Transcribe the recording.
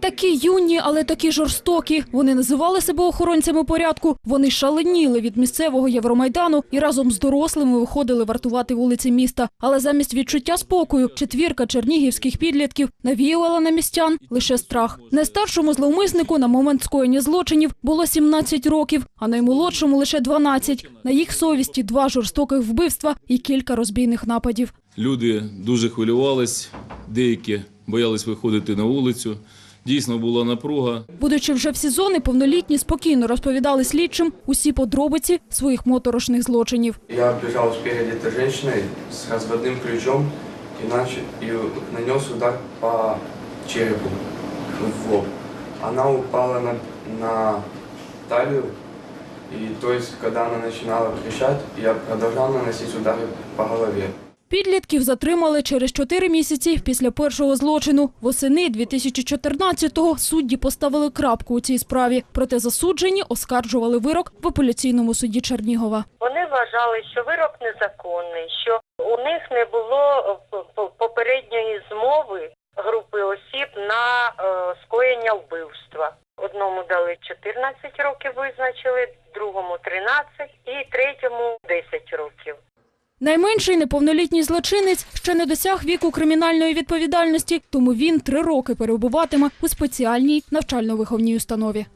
Такі юні, але такі жорстокі. Вони називали себе охоронцями порядку. Вони шаленіли від місцевого Євромайдану і разом з дорослими виходили вартувати вулиці міста. Але замість відчуття спокою четвірка чернігівських підлітків навіювала на містян лише страх. Найстаршому зловмиснику на момент скоєння злочинів було 17 років, а наймолодшому лише 12. На їх совісті два жорстоких вбивства і кілька розбійних нападів. Люди дуже хвилювались, деякі боялись виходити на вулицю Дійсно була напруга. Будучи вже в СІЗО, неповнолітні спокійно розповідали слідчим усі подробиці своїх моторошних злочинів. Я бежал спереди этой женщиной с разводным ключом и, начал, и нанес удар по черепу в лоб. Она упала на, на талию, и то есть, когда она начинала кричать, я продолжал наносить удары по голове. Підлітків затримали через чотири місяці після першого злочину. Восени 2014-го судді поставили крапку у цій справі. Проте засуджені оскаржували вирок в апеляційному суді Чернігова. Вони вважали, що вирок незаконний, що у них не було попередньої змови групи осіб на е, скоєння вбивства. Одному дали 14 років визначили, другому 13 і третьому 10 років. Найменший неповнолітній злочинець ще не досяг віку кримінальної відповідальності, тому він три роки перебуватиме у спеціальній навчально-виховній установі.